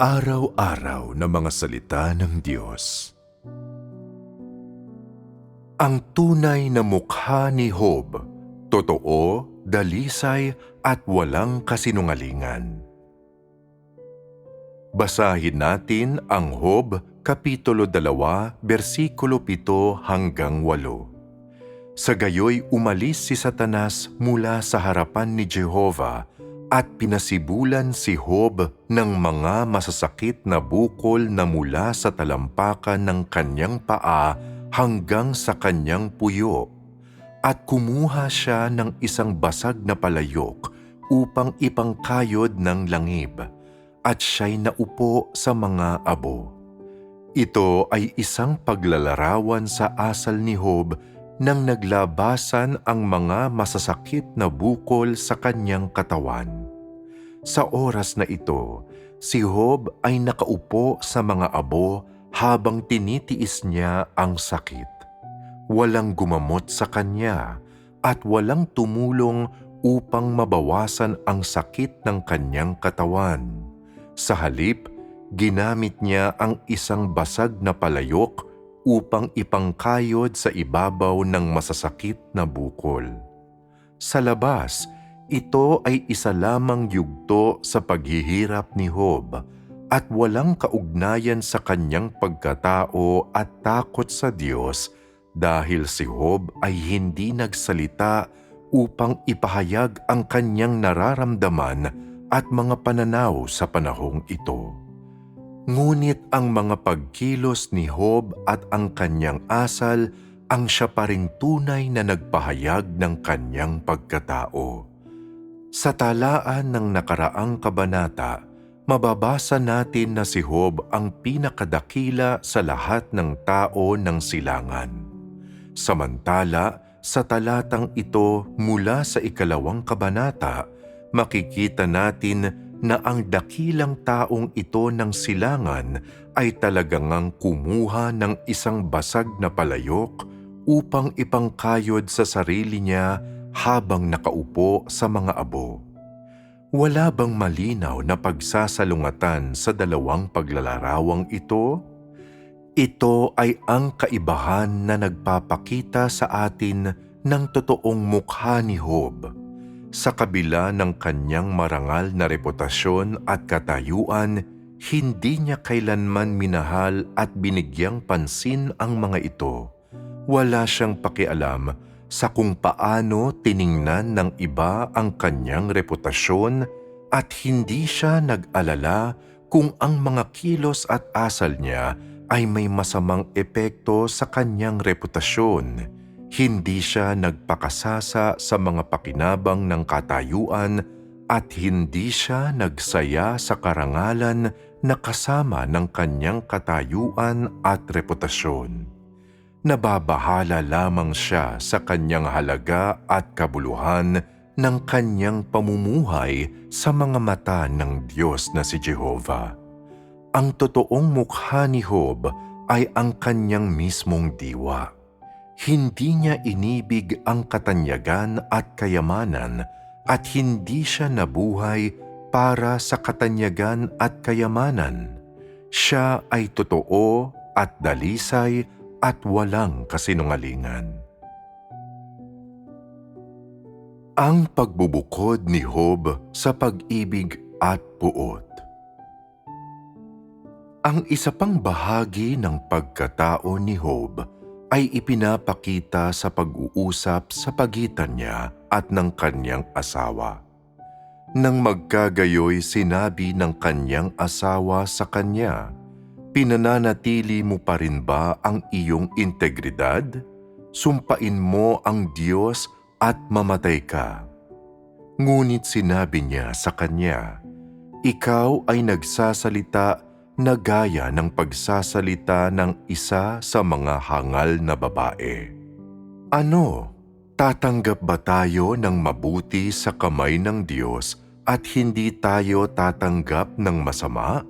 Araw-araw na mga salita ng Diyos. Ang tunay na mukha ni Job, totoo, dalisay at walang kasinungalingan. Basahin natin ang Job Kapitulo 2, versikulo 7 hanggang 8. Sa gayoy umalis si Satanas mula sa harapan ni Jehova at pinasibulan si Job ng mga masasakit na bukol na mula sa talampakan ng kanyang paa hanggang sa kanyang puyo. At kumuha siya ng isang basag na palayok upang ipangkayod ng langib at siya'y naupo sa mga abo. Ito ay isang paglalarawan sa asal ni Job nang naglabasan ang mga masasakit na bukol sa kanyang katawan. Sa oras na ito, si Job ay nakaupo sa mga abo habang tinitiis niya ang sakit. Walang gumamot sa kanya at walang tumulong upang mabawasan ang sakit ng kanyang katawan. Sa halip, ginamit niya ang isang basag na palayok upang ipangkayod sa ibabaw ng masasakit na bukol. Sa labas, ito ay isa lamang yugto sa paghihirap ni Job at walang kaugnayan sa kanyang pagkatao at takot sa Diyos dahil si Job ay hindi nagsalita upang ipahayag ang kanyang nararamdaman at mga pananaw sa panahong ito. Ngunit ang mga pagkilos ni Job at ang kanyang asal ang siya pa ring tunay na nagpahayag ng kanyang pagkatao. Sa talaan ng nakaraang kabanata, mababasa natin na si Job ang pinakadakila sa lahat ng tao ng silangan. Samantala, sa talatang ito mula sa ikalawang kabanata, makikita natin na ang dakilang taong ito ng silangan ay talagang kumuha ng isang basag na palayok upang ipangkayod sa sarili niya habang nakaupo sa mga abo. Wala bang malinaw na pagsasalungatan sa dalawang paglalarawang ito? Ito ay ang kaibahan na nagpapakita sa atin ng totoong mukha ni Job sa kabila ng kanyang marangal na reputasyon at katayuan, hindi niya kailanman minahal at binigyang pansin ang mga ito. Wala siyang pakialam sa kung paano tiningnan ng iba ang kanyang reputasyon at hindi siya nag-alala kung ang mga kilos at asal niya ay may masamang epekto sa kanyang reputasyon hindi siya nagpakasasa sa mga pakinabang ng katayuan at hindi siya nagsaya sa karangalan na kasama ng kanyang katayuan at reputasyon. Nababahala lamang siya sa kanyang halaga at kabuluhan ng kanyang pamumuhay sa mga mata ng Diyos na si Jehovah. Ang totoong mukha ni Job ay ang kanyang mismong diwa hindi niya inibig ang katanyagan at kayamanan at hindi siya nabuhay para sa katanyagan at kayamanan. Siya ay totoo at dalisay at walang kasinungalingan. Ang pagbubukod ni Job sa pag-ibig at puot Ang isa pang bahagi ng pagkatao ni Job ay ipinapakita sa pag-uusap sa pagitan niya at ng kanyang asawa. Nang magkagayoy sinabi ng kanyang asawa sa kanya, Pinananatili mo pa rin ba ang iyong integridad? Sumpain mo ang Diyos at mamatay ka. Ngunit sinabi niya sa kanya, Ikaw ay nagsasalita na gaya ng pagsasalita ng isa sa mga hangal na babae. Ano, tatanggap ba tayo ng mabuti sa kamay ng Diyos at hindi tayo tatanggap ng masama?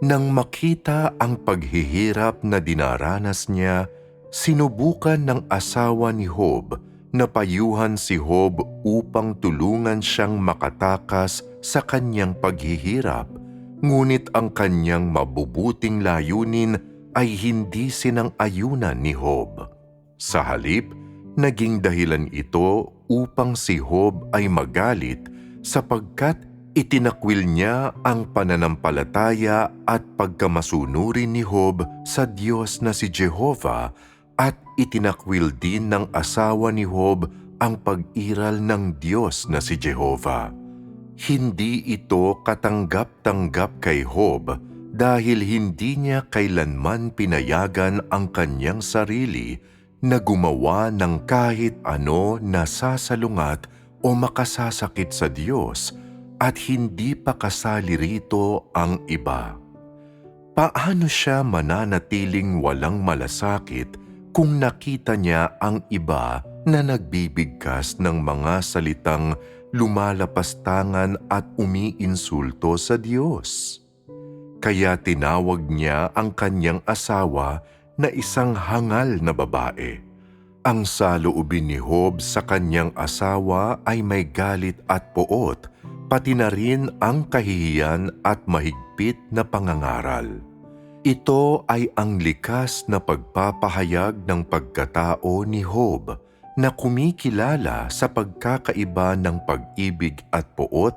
Nang makita ang paghihirap na dinaranas niya, sinubukan ng asawa ni Job na payuhan si Job upang tulungan siyang makatakas sa kanyang paghihirap ngunit ang kanyang mabubuting layunin ay hindi sinang-ayunan ni Job. Sa halip, naging dahilan ito upang si Job ay magalit sapagkat itinakwil niya ang pananampalataya at pagkamasunurin ni Job sa Diyos na si Jehovah at itinakwil din ng asawa ni Job ang pag-iral ng Diyos na si Jehovah. Hindi ito katanggap-tanggap kay Job dahil hindi niya kailanman pinayagan ang kanyang sarili na gumawa ng kahit ano na sasalungat o makasasakit sa Diyos at hindi pa kasali rito ang iba. Paano siya mananatiling walang malasakit kung nakita niya ang iba na nagbibigkas ng mga salitang lumalapastangan at umiinsulto sa Diyos? Kaya tinawag niya ang kanyang asawa na isang hangal na babae. Ang saloobin ni Job sa kanyang asawa ay may galit at poot, pati na rin ang kahihiyan at mahigpit na pangangaral. Ito ay ang likas na pagpapahayag ng pagkatao ni Job na kumikilala sa pagkakaiba ng pag-ibig at poot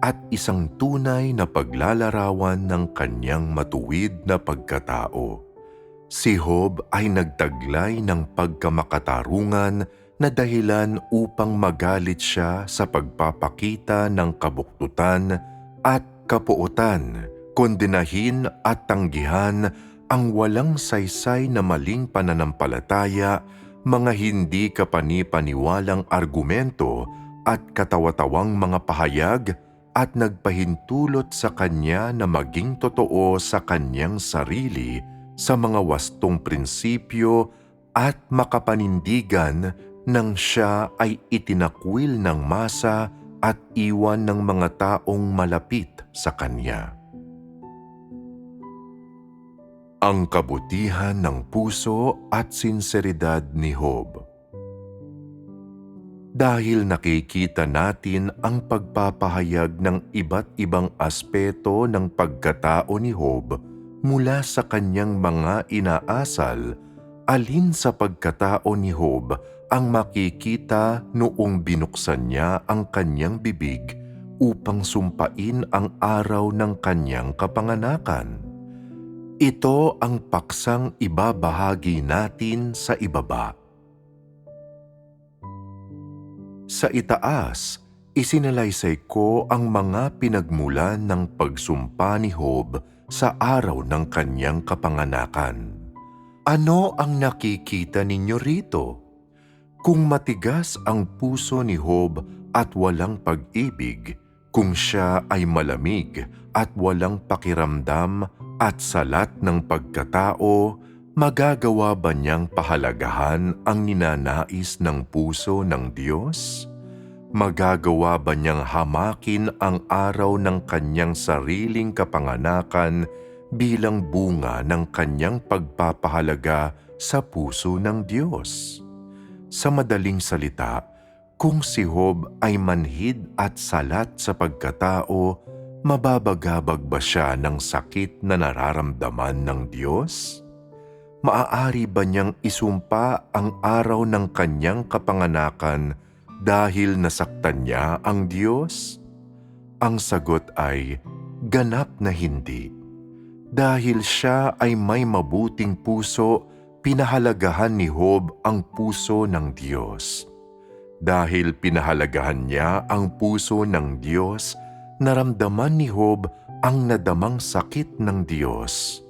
at isang tunay na paglalarawan ng kanyang matuwid na pagkatao. Si Job ay nagtaglay ng pagkamakatarungan na dahilan upang magalit siya sa pagpapakita ng kabuktutan at kapuotan, kondenahin at tanggihan ang walang saysay na maling pananampalataya, mga hindi kapanipaniwalang argumento at katawa-tawang mga pahayag at nagpahintulot sa kanya na maging totoo sa kanyang sarili sa mga wastong prinsipyo at makapanindigan nang siya ay itinakwil ng masa at iwan ng mga taong malapit sa kanya. Ang kabutihan ng puso at sinseridad ni Job Dahil nakikita natin ang pagpapahayag ng iba't ibang aspeto ng pagkatao ni Job mula sa kanyang mga inaasal, alin sa pagkatao ni Job ang makikita noong binuksan niya ang kanyang bibig upang sumpain ang araw ng kanyang kapanganakan. Ito ang paksang ibabahagi natin sa ibaba. Sa itaas, isinalaysay ko ang mga pinagmulan ng pagsumpa ni Job sa araw ng kanyang kapanganakan. Ano ang nakikita ninyo rito? Kung matigas ang puso ni Job at walang pag-ibig, kung siya ay malamig at walang pakiramdam at salat ng pagkatao, magagawa ba niyang pahalagahan ang ninanais ng puso ng Diyos? Magagawa ba niyang hamakin ang araw ng kanyang sariling kapanganakan bilang bunga ng kanyang pagpapahalaga sa puso ng Diyos? Sa madaling salita, kung si Job ay manhid at salat sa pagkatao, mababagabag ba siya ng sakit na nararamdaman ng Diyos? Maaari ba niyang isumpa ang araw ng kanyang kapanganakan dahil nasaktan niya ang Diyos? Ang sagot ay ganap na hindi. Dahil siya ay may mabuting puso, pinahalagahan ni Job ang puso ng Diyos. Dahil pinahalagahan niya ang puso ng Diyos, naramdaman ni Job ang nadamang sakit ng Diyos.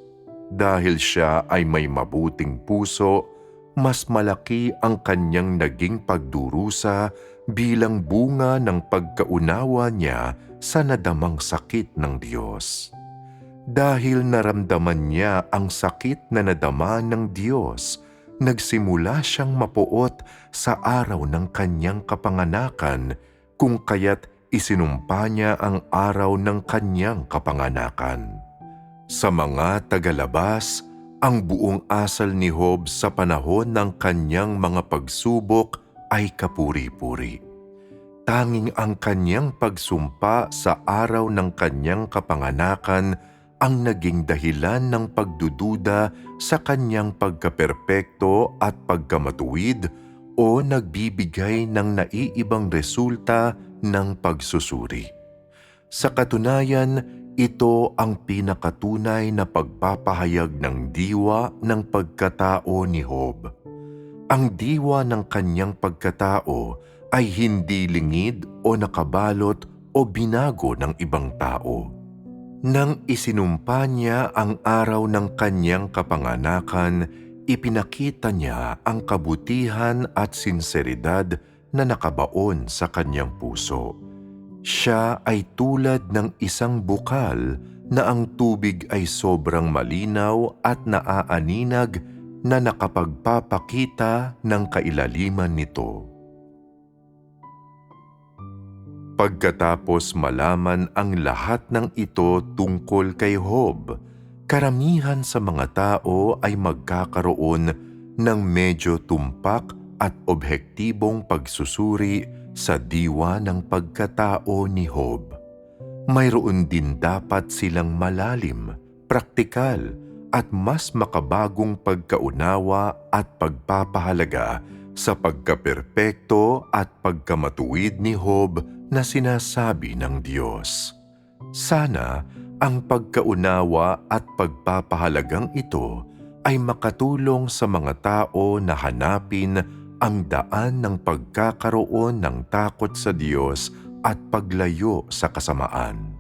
Dahil siya ay may mabuting puso, mas malaki ang kanyang naging pagdurusa bilang bunga ng pagkaunawa niya sa nadamang sakit ng Diyos. Dahil naramdaman niya ang sakit na nadama ng Diyos, nagsimula siyang mapuot sa araw ng kanyang kapanganakan kung kaya't isinumpa niya ang araw ng kanyang kapanganakan. Sa mga tagalabas, ang buong asal ni Job sa panahon ng kanyang mga pagsubok ay kapuri-puri. tanging ang kanyang pagsumpa sa araw ng kanyang kapanganakan ang naging dahilan ng pagdududa sa kanyang pagkaperpekto at pagkamatuwid o nagbibigay ng naiibang resulta ng pagsusuri. Sa katunayan, ito ang pinakatunay na pagpapahayag ng diwa ng pagkatao ni Job. Ang diwa ng kanyang pagkatao ay hindi lingid o nakabalot o binago ng ibang tao. Nang isinumpa niya ang araw ng kanyang kapanganakan, ipinakita niya ang kabutihan at sinseridad na nakabaon sa kanyang puso. Siya ay tulad ng isang bukal na ang tubig ay sobrang malinaw at naaaninag na nakapagpapakita ng kailaliman nito. Pagkatapos malaman ang lahat ng ito tungkol kay Job, karamihan sa mga tao ay magkakaroon ng medyo tumpak at obhektibong pagsusuri sa diwa ng pagkatao ni Job. Mayroon din dapat silang malalim, praktikal at mas makabagong pagkaunawa at pagpapahalaga sa pagkaperpekto at pagkamatuwid ni Job na sinasabi ng Diyos. Sana ang pagkaunawa at pagpapahalagang ito ay makatulong sa mga tao na hanapin ang daan ng pagkakaroon ng takot sa Diyos at paglayo sa kasamaan.